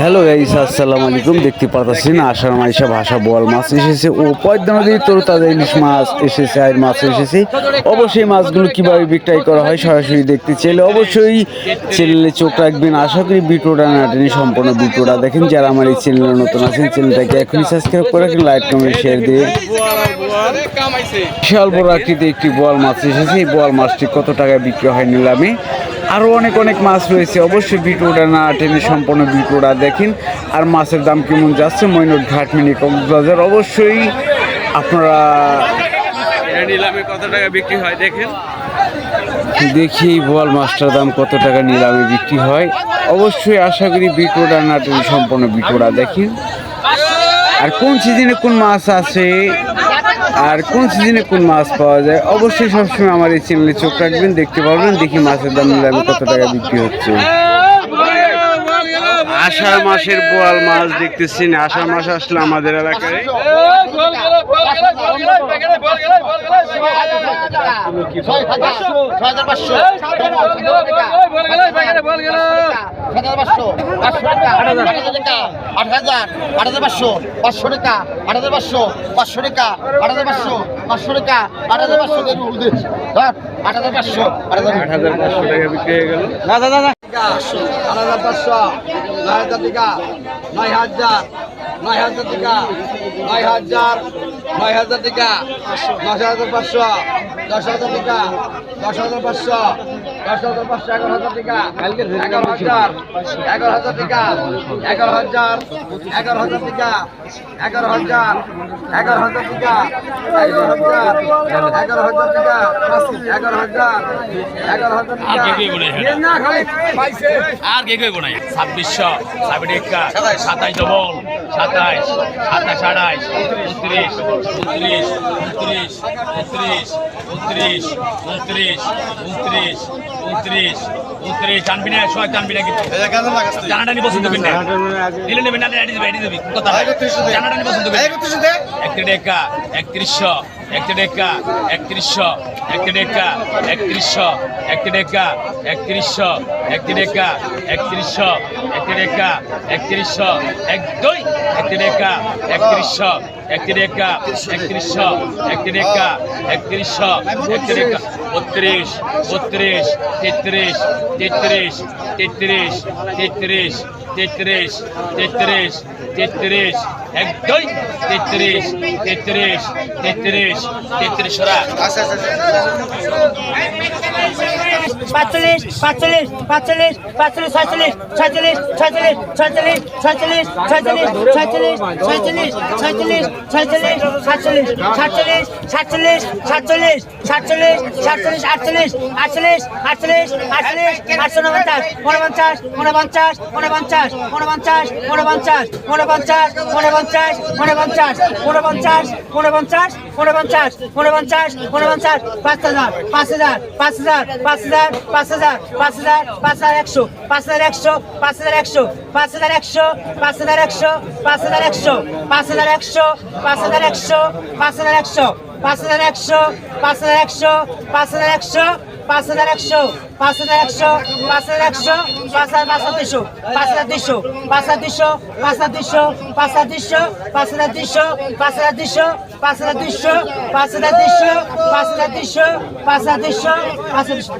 Hello guys আসসালামু আলাইকুম। দেখতে পাচ্ছেন আষাঢ় মাইশা ভাষা বোয়াল মাছ এসেছে। ও পদ্মা নদীর তোর তাজা ইলিশ মাছ এসেছে আর মাছ এসেছে। অবশ্যই মাছগুলো কীভাবে বিক্রয় করা হয় সরাসরি দেখতে চাইলে অবশ্যই চ্যানেলে চোখ রাখবেন। আশা করি ভিডিওটা না টেনে সম্পূর্ণ ভিডিওটা দেখেন। যারা আমার এই চ্যানেলে নতুন আছেন চ্যানেলটাকে এখনই সাবস্ক্রাইব করে রাখেন লাইক কমেন্ট শেয়ার দিয়ে বিশাল বড় আকৃতির একটি বোয়াল মাছ এসেছে। এই বোয়াল মাছটি কত টাকায় বিক্রি হয় নিলামে? আরও অনেক অনেক মাছ রয়েছে। অবশ্যই ভিডিওটা না টেনে সম্পূর্ণ ভিডিওটা দেখেন আর মাছের দাম কেমন যাচ্ছে? মৈনট ঘাট মিনি কক্সবাজার অবশ্যই আপনারা নিলামে কত টাকা বিক্রি হয় দেখেন? দেখি বোয়াল মাছটার দাম কত টাকা নিলামে বিক্রি হয়। অবশ্যই আশা করি ভিডিওটা না টেনে সম্পূর্ণ ভিডিওটা দেখেন। আর কোন সিজনে কোন মাছ আছে? আর কোন সিজনে কোন মাছ পাওয়া যায়? অবশ্যই সবসময় আমার এই চ্যানেলে চোখ রাখবেন, দেখতে পারবেন, দেখি মাছের দাম নিলামে কত টাকা বিক্রি হচ্ছে। আষাঢ় মাসের বোয়াল মাছ দেখতেছেন। আষাঢ় মাস আসলে আমাদের এলাকায়। আট হাজার আট হাজার পাঁচশো পাঁচশো টাকা আট হাজার পাঁচশো পাঁচশো টাকা আট হাজার পাঁচশো পাঁচশো টাকা আট হাজার পাঁচশো আট হাজার পাঁচশো আট হাজার পাঁচশো টাকা বিক্রি হয়ে টাকা নয় হাজার আর কে কইব নাই ছাব্বিশশো ছাব্বিশ সাতাইশ ডবল। সাতাইশ সাতাশ আড়াইশ উনত্রিশ উনত্রিশ উনত্রিশ উনত্রিশ উনত্রিশ উনত্রিশ উনত্রিশ উনত্রিশ উনত্রিশ। জানবি না? সময় জানবি না কিন্তু জানাটা নিয়ে পছন্দ না নিলে নেবেন না এটি দেবে এটি দেবে কথা জানাটা নি পছন্দ কিনবে একটি ডেকা একত্রিশশো। একটি ডেকা, একত্রিশশো, একটি ডেকা, একত্রিশশো, একটি ডেকা, একত্রিশশো, একটি ডেকা, একত্রিশশো, একটি ডেকা, একত্রিশশো এক দুই একটি ডেকা, একত্রিশশো, একটি ডেকা, একত্রিশশো, একটি ডেকা, একত্রিশশো, একটি ডেকা, বত্রিশ বত্রিশ তেত্রিশ তেত্রিশ তেত্রিশ তেত্রিশ তেত্রিশ তেত্রিশ তেত্রিশ এক দুই তেত্রিশ তেত্রিশ তেত্রিশ তেত্রিশ পাঁচচল্লিশ পাঁচচল্লিশ পাঁচচল্লিশ পাঁচচল্লিশ ছয়চল্লিশ ছয়চল্লিশ ছয়চল্লিশ ছয়চল্লিশ ছয়চল্লিশ ছয়চল্লিশ ছয়চল্লিশ ছয়চল্লিশ ছয়চল্লিশ ছয়চল্লিশ সাতচল্লিশ সাতচল্লিশ সাতচল্লিশ সাতচল্লিশ সাতচল্লিশ আটচল্লিশ আটচল্লিশ আটচল্লিশ আটচল্লিশ আটশো উনপঞ্চাশ উনপঞ্চাশ উনপঞ্চাশ উনপঞ্চাশ উনপঞ্চাশ উনপঞ্চাশ উনপঞ্চাশ উনপঞ্চাশ উনপঞ্চাশ উনপঞ্চাশ উনপঞ্চাশ উনপঞ্চাশ উনপঞ্চাশ উনপঞ্চাশ পাঁচ হাজার পাঁচ হাজার পাঁচ হাজার পাঁচ হাজার পাঁচ হাজার পাঁচ হাজার পাঁচ হাজার একশো পাঁচ হাজার একশো পাঁচ হাজার একশো পাঁচ হাজার একশো পাঁচ হাজার একশো পাঁচ হাজার একশো পাঁচ হাজার একশো পাঁচ হাজার একশো পাঁচ হাজার একশো পাঁচ হাজার একশো পাঁচ হাজার একশো পাঁচ হাজার একশো পাঁচ হাজার একশো পাঁচ হাজার একশো পাঁচ হাজার একশো পাঁচ হাজার পাঁচ হাজার দুশো পাঁচ হাজার দুশো পাঁচ হাজার দুশো পাঁচ হাজার দুশো পাঁচ হাজার দুশো পাঁচ হাজার দুশো পাঁচ হাজার দুশো পাঁচ হাজার দুশো পাঁচ হাজার দুশো পাঁচ হাজার দুশো পাঁচ হাজার দুশো পাঁচ হাজার দুশো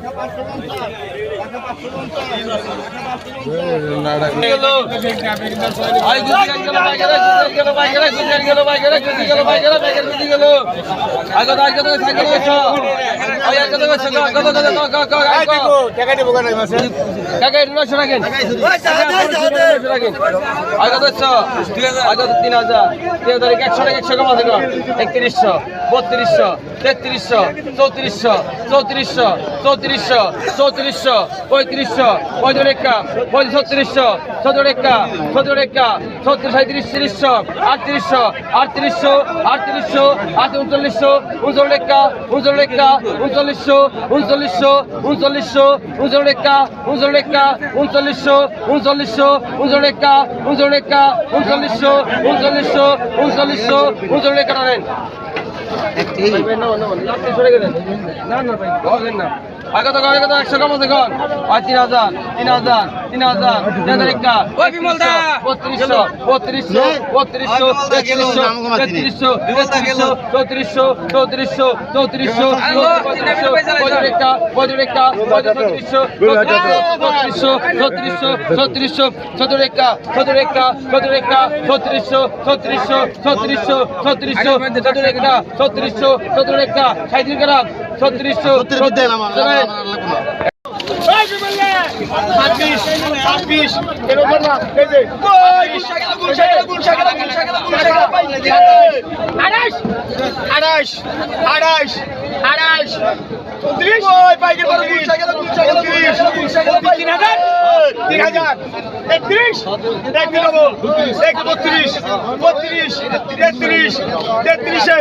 তিন হাজার তিন হাজার একশো টাকা একশো কমা থেকে একত্রিশশো বত্রিশশো তেত্রিশশো চৌত্রিশশো চৌত্রিশশো চৌত্রিশশো চৌত্রিশশো পঁয়ত্রিশশো পঁয়ত্রিশ ছত্রিশশো সতেরোটা সতেরোটা সত্তর সাঁত্রিশ তিরিশশো আটত্রিশশো আটত্রিশশো আটত্রিশশো আট উনচল্লিশশো উনচল্লিশা উনচল্লিশা উনচল্লিশশো উনচল্লিশশো উনচল্লিশশো উনচল্লিশা উনচল্লিশা উনচল্লিশশো উনচল্লিশশো উনচল্লিশা উনচল্লিশা উনচল্লিশশো উনচল্লিশশো উনচল্লিশশো উনচল্লিশ নেন না না ভাই বলেন না। আগত কর আগত একশো কম আছে কর আর তিন হাজার তিন হাজার তিন হাজার নেতারিকা ওই বিমল দা বত্রিশশো বত্রিশশো বত্রিশশো তেত্রিশশো তেত্রিশশো তেত্রিশশো চৌত্রিশশো চৌত্রিশশো চৌত্রিশশো বত্রিশশো বত্রিশশো বত্রিশশো বত্রিশশো ছত্রিশশো ছত্রিশশো ছত্রিশা ছত্রিশা ছত্রিশা ছত্রিশশো ছত্রিশশো ছত্রিশশো ছত্রিশশো ছত্রিশা ছত্রিশশো ছত্রিশা সাঁত্রিশ গ্রাম ছত্রিশশো ছাব্বিশ ছাব্বিশ এরকম না এই যে আড়াইশ আড়াইশ আড়াইশ আড়াইশ তিন হাজার তিন হাজার একত্রিশ একত্রিশ বত্রিশ বত্রিশ তেত্রিশ তেত্রিশে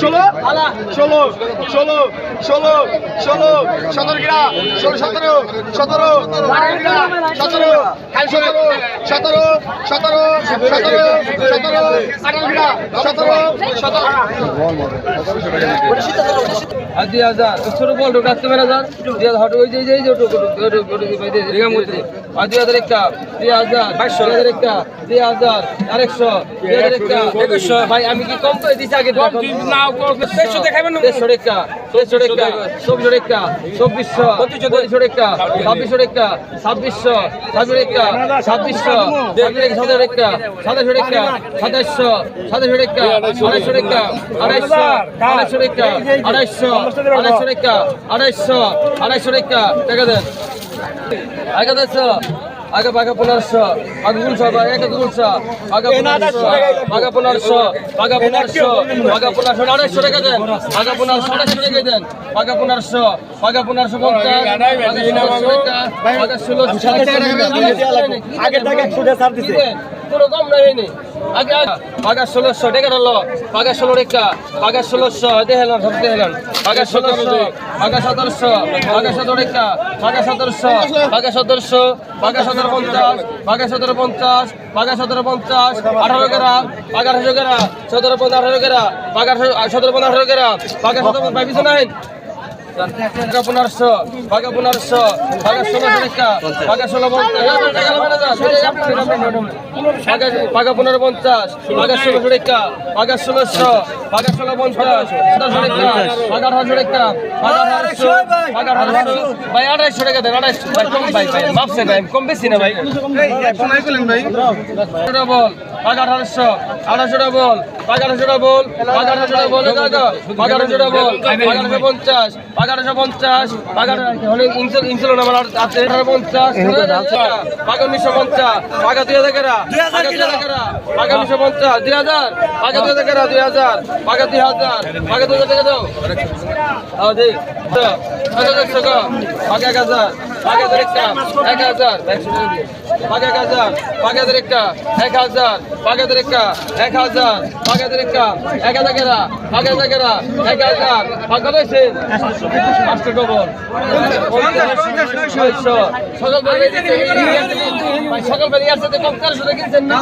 ষোলো ষোলো। ষোলো ষোলো ষোলো সতেরো কিনা। ষোলো, সতেরো সতেরো সতেরো সতেরো সতেরো সতেরো সতেরো সতেরো, আঠারো কিনা। সতেরো সতেরো। আজি আজা ছোট বল ঢোকাচ্ছে মেরা যান হট ওই যে ওই যে ওটুক ওটুক রেগা মধ্যে দুই হাজার একটা দুই হাজার বাইশশো দুই হাজার একটা দুই হাজার আরেকশো দুই হাজার একটা। একুশশো ভাই আমি কি কম করে দিচ্ছি আগে? দেড়শো দেখাবেন দেড়শো একটা দেড়শো একটা চব্বিশশো একটা চব্বিশশো পঁচিশশো একটা ছাব্বিশশো একটা ছাব্বিশশো ছাব্বিশ একটা ছাব্বিশশো সাতাশ একটা সাতাশশো একটা সাতাশশো সাতাশশো একটা আড়াইশো একটা আড়াইশো আড়াইশো একটা আড়াইশো আড়াইশো একটা আড়াইশো আড়াইশো একটা টাকা দেন। আগে দেখছ আগে বাঘা পনেরোশো আগে গুলশো আগে গুলশো আগে পনেরোশো আগে পনেরোশো আগে পনেরোশো আগে পনেরোশো আড়াইশো টাকা দেন আগে পনেরোশো আড়াইশো টাকা দেন আগে পনেরোশো আগে পনেরোশো পঞ্চাশ আগে ষোলোশো টাকা ষোলোশো টাকা কোনো কম নাই পাগা ষোলোশো টাকা হলো পাগা ষোলো রেখা। পাগা ষোলোশো দেখলাম সব দেখলাম পাগা ষোলোশো পাগা সতেরোশো পাগা সতেরো রেখা পাগা সতেরোশো পাগা সতেরোশো পাগা সতেরো পঞ্চাশ পাগা সতেরো পঞ্চাশ পাগা সতেরো পঞ্চাশ, আঠারো গ্রাম পাগা আঠারো গ্রাম, সতেরো পঞ্চাশ আঠারো গ্রাম পাগা সতেরো পঞ্চাশ আঠারো গ্রাম পাগা সতেরো বাইশ নাই পাগা পনেরোশো পাগা পনেরোশো পাগা ষোলোশো রেখা পাগা ষোলো পাগা পনেরো পঞ্চাশ পাগা ষোলোশো রেখা পাগা ষোলোশো পাগা ষোলো পঞ্চাশ সতেরোশো রেখা পাগা আঠারোশো রেখা পাগা আঠারোশো পাগা আঠারোশো ভাই আড়াইশো টাকা দেন আড়াইশো ভাই কম ভাই ভাই মাপছে ভাই কম বেশি না ভাই। বল। পাগা আঠারোশো আঠারোশো বল আঠারোশো বল পাগা আঠারোশো বল পাগা আঠারোশো বল পাগা আঠারোশো পঞ্চাশ পাগা আঠারোশো পঞ্চাশ পাগা অনেক ইনসুল ইনসুল আমার আছে আঠারো পঞ্চাশ পাগা উনিশশো পঞ্চাশ পাগা দুই হাজার কেরা? পাগা দুই হাজার কেরা? পাগা উনিশশো পঞ্চাশ দুই হাজার পাগা দুই হাজার কেরা? দুই হাজার দুই হাজার দুই টাকা দাও। দেখছ এক হাজার দুই এক হাজার একশো পাঁচ হাজার পাঁচ হাজার একটা, এক হাজার পাঁচ একটা, এক হাজার পাঁচ একটা, এক হাজার কেরা পাঁচ হাজার কেরা এক হাজার পাঁচ হাজার এসে আটশো খবর সকাল সকাল বেরিয়ে আসতে কম তেরোশো কিনছেন না?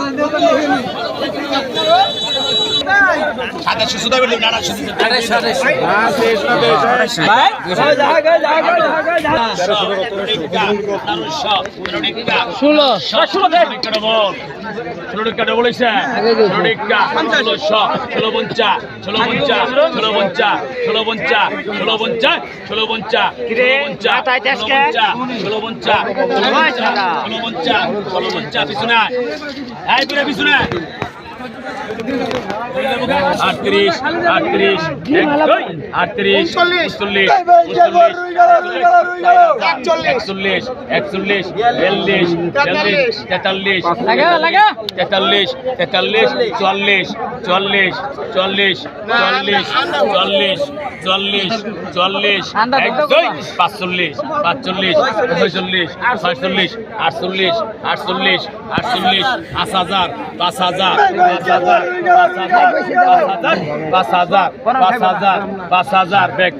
ষোলো ষোলো টাকা ডবল ষোলো টাকা ডবল হয়েছে ষোলো টাকা ষোলোশো ষোলো পঞ্চা ষোলো পঞ্চা ষোলো পঞ্চা ষোলো পঞ্চা ষোলো পঞ্চা ষোলো পঞ্চা ষোলো পঞ্চা ষোলো পঞ্চা ষোলো পঞ্চা ষোলো পঞ্চা পিছনে পিছনে আটত্রিশ আটত্রিশ আটত্রিশ উনচল্লিশ। একচল্লিশ একচল্লিশ বিয়াল্লিশ বিয়াল্লিশ তেতাল্লিশ তেতাল্লিশ তেতাল্লিশ চুয়াল্লিশ চুয়াল্লিশ চুয়াল্লিশ চুয়াল্লিশ চুয়াল্লিশ চল্লিশ চল্লিশ পাঁচচল্লিশ পাঁচচল্লিশ ছয়চল্লিশ ছয়চল্লিশ আটচল্লিশ আটচল্লিশ আটচল্লিশ হাজার পাঁচ হাজার পাঁচ হাজার পাঁচ হাজার পাঁচ হাজার পাঁচ হাজার ব্যাগ